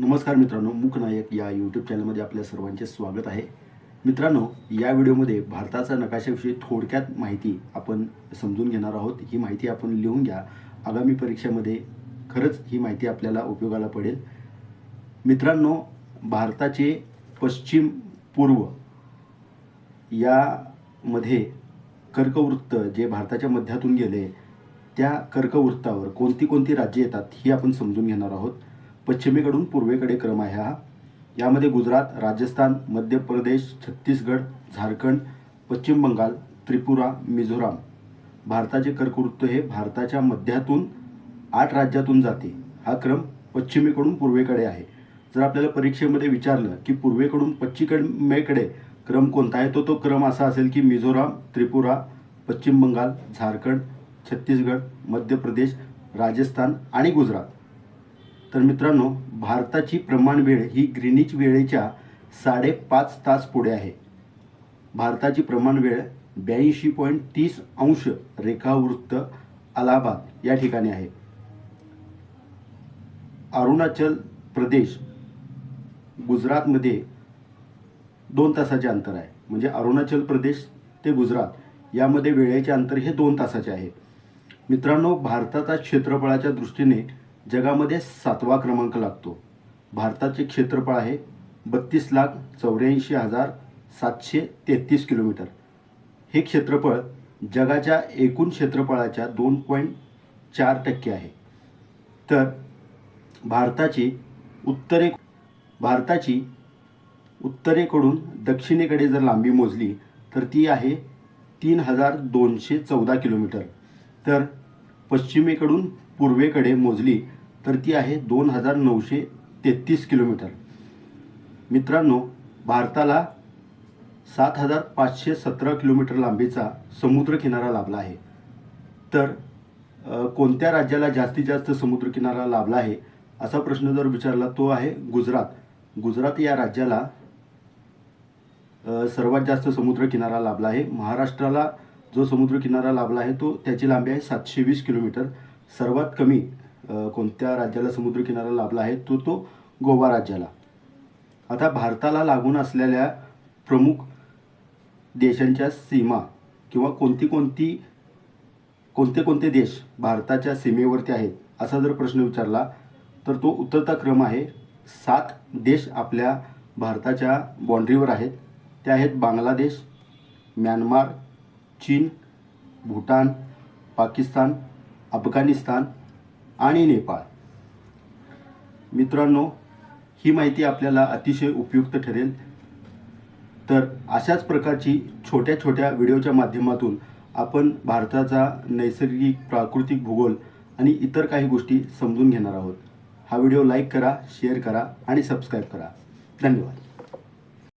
नमस्कार मित्रांनो मूकनायक या यूट्यूब चॅनलमध्ये आपल्या सर्वांचे स्वागत आहे. मित्रांनो या व्हिडिओमध्ये भारताचा नकाशाविषयी थोडक्यात माहिती आपण समजून घेणार आहोत. ही माहिती आपण लिहून घ्या. आगामी परीक्षेमध्ये खरंच ही माहिती आपल्याला उपयोगाला पडेल. मित्रांनो भारताचे पश्चिम पूर्व यामध्ये कर्कवृत्त जे भारताच्या मध्यातून गेले त्या कर्कवृत्तावर कोणती कोणती राज्ये येतात ही आपण समजून घेणार आहोत. पश्चिमेकडून पूर्वेकडे क्रम आहे हा. यामध्ये गुजरात राजस्थान मध्य प्रदेश छत्तीसगड झारखंड पश्चिम बंगाल त्रिपुरा मिझोराम. भारताचे कर्कवृत्त हे भारताच्या मध्यातून आठ राज्यातून जाते. हा क्रम पश्चिमेकडून पूर्वेकडे आहे. जर आपल्याला परीक्षेमध्ये विचारलं की पूर्वेकडून पश्चिमेकडे क्रम कोणता आहे तो तो क्रम असा असेल की मिझोराम त्रिपुरा पश्चिम बंगाल झारखंड छत्तीसगड मध्य प्रदेश राजस्थान आणि गुजरात. तर मित्रांनो भारताची प्रमाण वेळ ही ग्रीनिच वेळेच्या साडेपाच तास पुढे आहे. भारताची प्रमाण वेळ ब्याऐंशी पॉईंट तीस अंश रेखावृत्त अलाहाबाद या ठिकाणी आहे. अरुणाचल प्रदेश गुजरातमध्ये दोन तासाचे अंतर आहे. म्हणजे अरुणाचल प्रदेश ते गुजरात यामध्ये वेळेचे अंतर हे दोन तासाचे आहे. मित्रांनो भारताचा क्षेत्रफळाच्या दृष्टीने जगामध्ये सातवा क्रमांक लागतो. भारताचे क्षेत्रफळ आहे बत्तीस लाख चौऱ्याऐंशी हजार सातशे तेहतीस किलोमीटर. हे क्षेत्रफळ जगाच्या एकूण क्षेत्रफळाच्या दोन पॉईंट चार टक्के आहे. तर भारताची उत्तरे भारताची उत्तरेकडून दक्षिणेकडे जर लांबी मोजली तर ती आहे तीन हजार दोनशे चौदा किलोमीटर. तर पश्चिमेकडून पूर्वेकडे मोजली तर ती आहे दोन हजार नऊशे तेहतीस किलोमीटर. मित्रांनो भारताला सात हजार पाचशे सतरा किलोमीटर लांबीचा समुद्रकिनारा लाभला आहे. तर कोणत्या राज्याला जास्तीत जास्त समुद्रकिनारा लाभला आहे असा प्रश्न जर विचारला तो आहे गुजरात. गुजरात या राज्याला सर्वात जास्त समुद्रकिनारा लाभला आहे. महाराष्ट्राला जो समुद्रकिनारा लाभला आहे तो त्याची लांबी आहे सातशे वीस किलोमीटर. सर्वात कमी कोणत्या राज्याला समुद्रकिनारा लाभला आहे तो तो गोवा राज्याला. आता भारताला लागून असलेल्या प्रमुख देशांच्या सीमा किंवा कोणती कोणती कोणते कोणते देश भारताच्या सीमेवरती आहेत असा जर प्रश्न विचारला तर तो उत्तरता क्रम आहे सात देश आपल्या भारताच्या बाँड्रीवर आहेत. ते आहेत बांगलादेश म्यानमार चीन भूटान पाकिस्तान अफगाणिस्तान आणि नेपाळ. मित्रांनो ही माहिती आपल्याला अतिशय उपयुक्त ठरेल. तर अशाच प्रकारची छोट्या छोट्या व्हिडिओच्या माध्यमातून आपण भारताचा नैसर्गिक प्राकृतिक भूगोल आणि इतर काही गोष्टी समजून घेणार आहोत. हा व्हिडिओ लाईक करा शेअर करा आणि सबस्क्राईब करा. धन्यवाद.